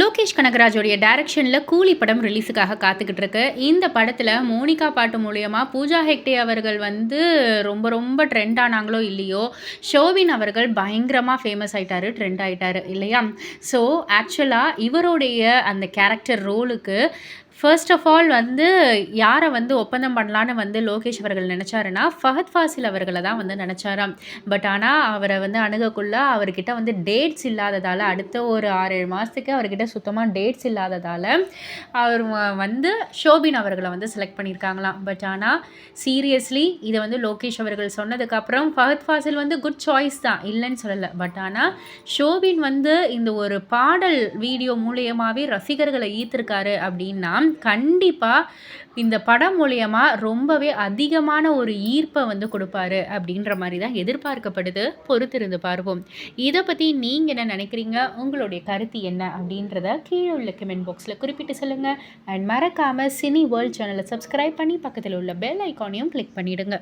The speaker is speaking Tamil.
லோகேஷ் கனகராஜோடைய டைரக்ஷனில் கூலி படம் ரிலீஸுக்காக காத்துக்கிட்டு இருக்கு இந்த படத்தில் மோனிகா பாட்டு மூலயமா பூஜா ஹெக்டே அவர்கள் வந்து ரொம்ப ரொம்ப ட்ரெண்ட் ஆனாங்களோ இல்லையோ ஷோவின் அவர்கள் பயங்கரமாக ஃபேமஸ் ஆயிட்டாரு ட்ரெண்ட் ஆகிட்டாரு இல்லையா? ஸோ ஆக்சுவலாக இவருடைய அந்த கேரக்டர் ரோலுக்கு ஃபர்ஸ்ட் ஆஃப் ஆல் வந்து யாரை வந்து ஒப்பந்தம் பண்ணலான்னு வந்து லோகேஷ் அவர்கள் நினச்சாருன்னா ஃபஹத் ஃபாசில் அவர்களை தான் வந்து நினச்சாராம். பட் ஆனால் அவரை வந்து அணுகக்குள்ள அவர்கிட்ட வந்து டேட்ஸ் இல்லாததால் அடுத்த ஒரு ஆறு ஏழு மாதத்துக்கு அவர்கிட்ட சுத்தமாக டேட்ஸ் இல்லாததால் அவர் வந்து ஷோபின் அவர்களை வந்து செலக்ட் பண்ணியிருக்காங்களாம் பட் ஆனால் சீரியஸ்லி இதை வந்து லோகேஷ் அவர்கள் சொன்னதுக்கப்புறம் ஃபஹத் ஃபாசில் வந்து குட் சாய்ஸ் தான் இல்லைன்னு சொல்லலை. பட் ஆனால் ஷோபின் வந்து இந்த ஒரு பாடல் வீடியோ மூலியமாகவே ரசிகர்களை ஈர்த்திருக்காரு அப்படின்னா கண்டிப்பாக இந்த படம் மூலியமாக ரொம்பவே அதிகமான ஒரு ஈர்ப்பை வந்து கொடுப்பாரு அப்படின்ற மாதிரி தான் எதிர்பார்க்கப்படுது. பொறுத்திருந்து பார்ப்போம். இதை பற்றி நீங்கள் என்ன நினைக்கிறீங்க? உங்களுடைய கருத்து என்ன அப்படின்னு அப்படின்றத கீழே உள்ள கமெண்ட் பாக்ஸில் குறிப்பிட்டு சொல்லுங்கள் அண்ட் மறக்காமல் சினி வேர்ல்ட் சேனலை சப்ஸ்கிரைப் பண்ணி பக்கத்தில் உள்ள பெல் ஐக்கானையும் கிளிக் பண்ணிவிடுங்க